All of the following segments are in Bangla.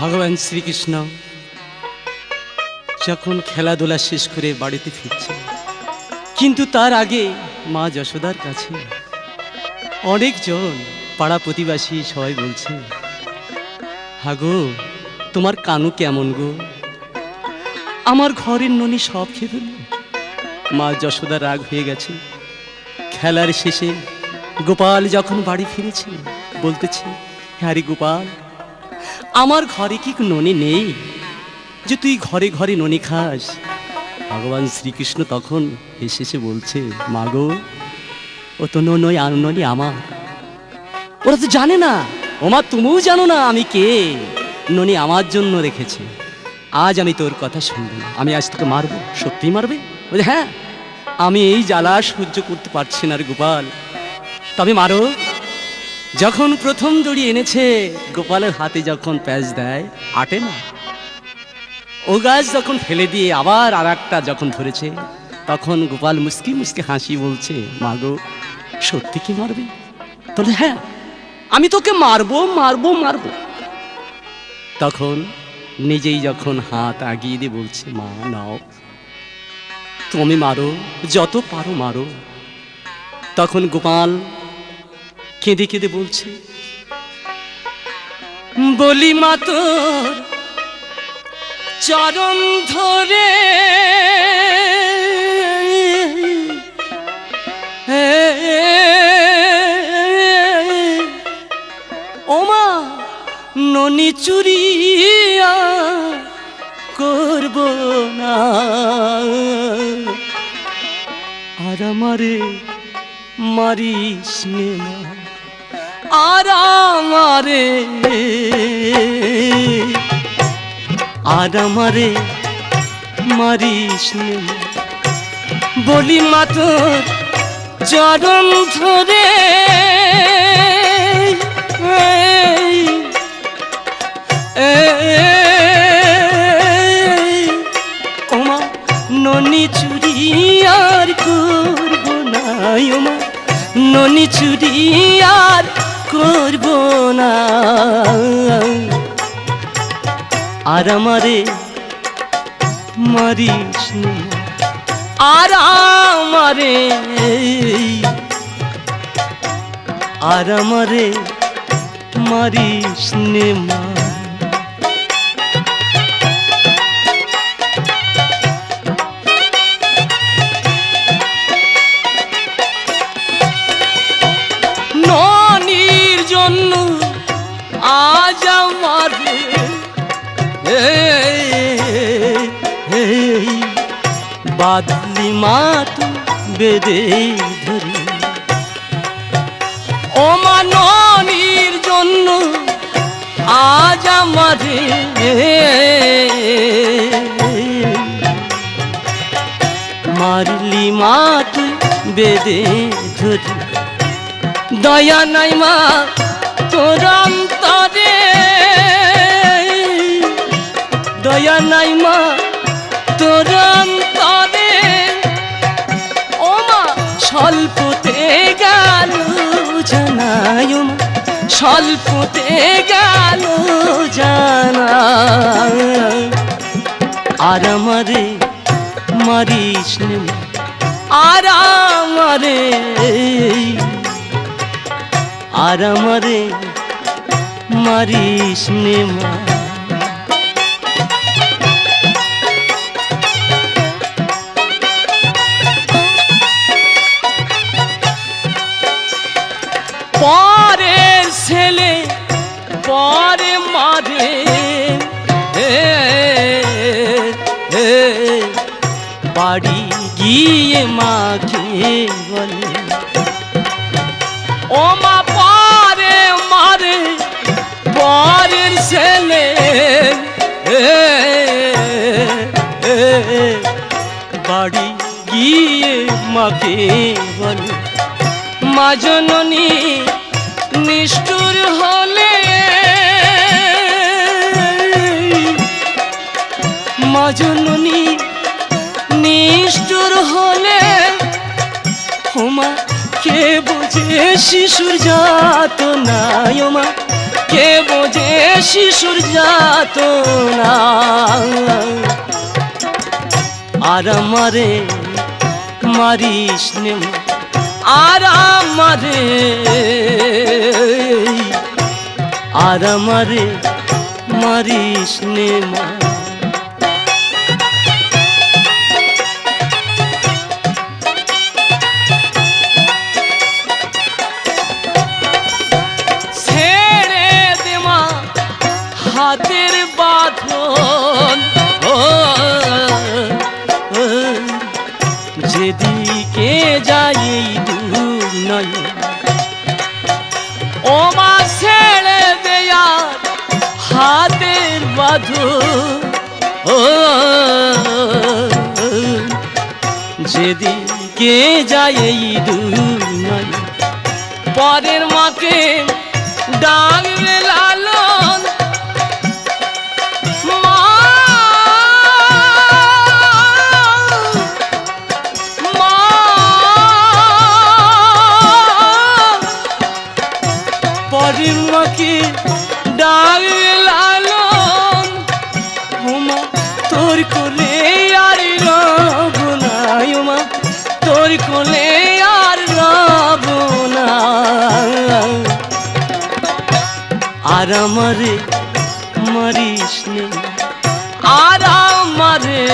ভগবান শ্রীকৃষ্ণ, যখন খেলাধুলা শেষ করে বাড়িতে ফিরছে, কিন্তু তার আগে মা যশোদার কাছে অনেকজন পাড়া প্রতিবাসী সবাই বলছে, হাগো, তোমার কানু কেমন গো? আমার ঘরের ননি সব খেয়ে মা যশোদা রাগ হয়ে গেছে। খেলার শেষে গোপাল যখন বাড়ি ফিরেছে, বলতেছে হ্যারি গোপাল আমার ঘরে কি ননি নেই? যে তুই ঘরে ঘরে ননি খাস। ভগবান শ্রীকৃষ্ণ তখন হেসে এসে বলছে মাগো ও তো নই আর ননি আমার। ওরা তো জানে না। ওমা তুমিও জানো না আমি কে। ননি আমার জন্য রেখেছে। আজ আমি তোর কথা শুনব আমি আজ তোকে মারবো। সত্যি মারবে? বলে হ্যাঁ আমি এই জ্বালা সহ্য করতে পারছি না রে গোপাল। তবে মারো। যখন প্রথম দড়ি এনেছে, গোপালের হাতে যখন প্যাচ দেয়, আটে না। ও গাছ যখন ফেলে দিয়ে আবার আর একটা যখন ধরেছে, তখন গোপাল মুসকি মুসকি হাসি বলছে মাগো সত্যি কি মারবে? তাহলে হ্যাঁ আমি তোকে মারবো মারবো মারবো। তখন নিজেই যখন হাত আগিয়ে দিয়ে বলছে, মা, নাও। তুমি মারো, যত পারো মারো। তখন গোপাল কেঁদে কেঁদে বলছে, বলি মা তোর চরণ ধরে ওমা ননি চুরিয়া করব না। আর আমারে মারিস নে মা। আর আমারে আর মারিস বলি মা তোর চরণ ধরে। ওমা, ননি চুরি আর করব না ওমা, ননি চুরি আর করব না। আর আমারে মারিস আর আমারে আর আমারে মারিস মা। বাদলি মাত বেদে ধরে। ও মা ননির জন্য আজ আমারে মারলি মাত বেদে ধরে। দয়া নাই মা, তোর অন্তরে স্বল্পতে গেল জানা। আর আমারে মারিস আর আমারে আর আমারে মারিস মা। ছেলে পরে মারে। বাড়ি গিয়ে মাকে বলে, ও মা পরে মারে পরের ছেলে। বাড়ি গিয়ে মাকে বলে, মা জননী নিষ্ঠুর হলে মা নিষ্ঠুর হলে হোমা কে বুঝে শিশুর যাত নাই মা কে বোঝে শিশুর যাত না আর আমারে মারিস নে আর আমারে আর আমারে মারিস নে মা। হাতের বাঁধন। যেদিকে যাই ও যেদিকে যাই এই পরের মাকে ডাকবে লালন। পরের কোলে আর রব না আর আমারে মারিস আর আমারে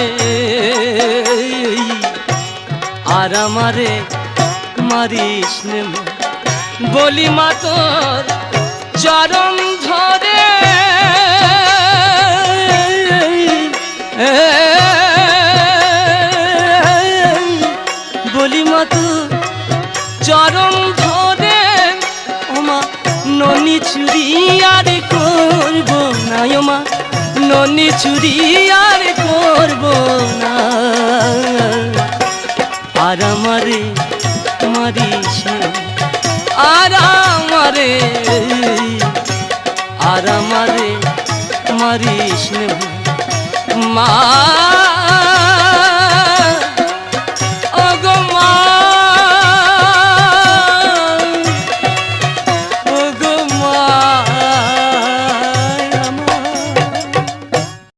আর আমারে মারিস নে। বলি মা চরণ ধরে ননি চুরি আর করব না ননি চুরি আর করব না। আর আমারে মারিস আর আমারে আর আমারে মারিস মা